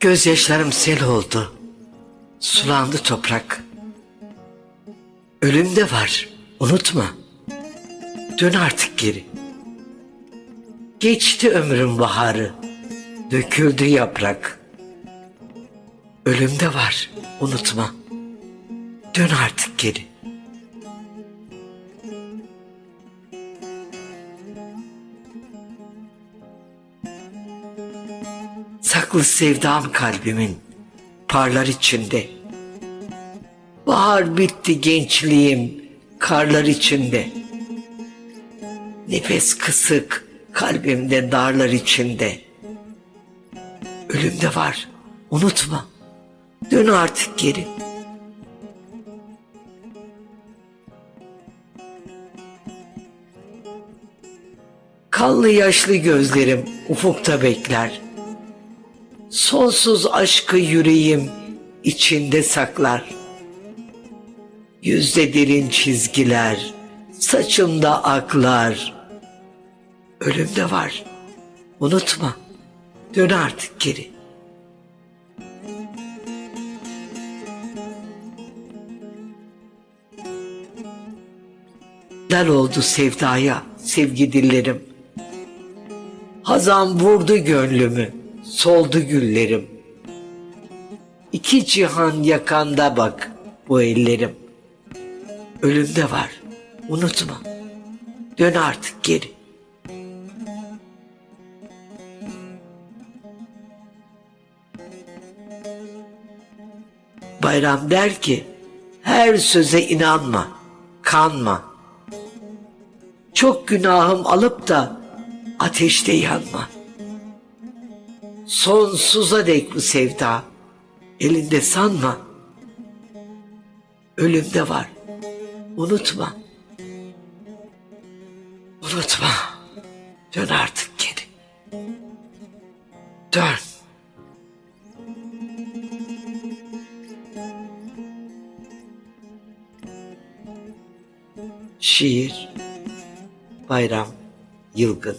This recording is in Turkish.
Gözyaşlarım sel oldu. Sulandı toprak. Ölüm de var. Unutma. Dön artık geri. Geçti ömrün baharı. Döküldü yaprak. Ölüm de var. Unutma. Dön artık geri. Saklı sevdam kalbimin parlar içinde. Bahar bitti gençliğim karlar içinde. Nefes kısık kalbimde darlar içinde. Ölüm de var unutma. Dön artık geri. Kanlı yaşlı gözlerim ufukta bekler. Sonsuz aşkı yüreğim içinde saklar. Yüzde derin çizgiler, saçımda aklar. Ölüm de var. Unutma. Dön artık geri. Dal oldu sevdaya sevgi dillerim. Hazan vurdu gönlümü, soldu güllerim. İki cihan yakanda bak bu ellerim. Ölümde var, unutma. Dön artık geri. Bayram der ki, her söze inanma, kanma. Çok günahım alıp da ateşte yanma. Sonsuza dek bu sevda elinde sanma. Ölümde var. Unutma. Unutma. Dön artık geri. Dön. Şiir Bayram Yılgın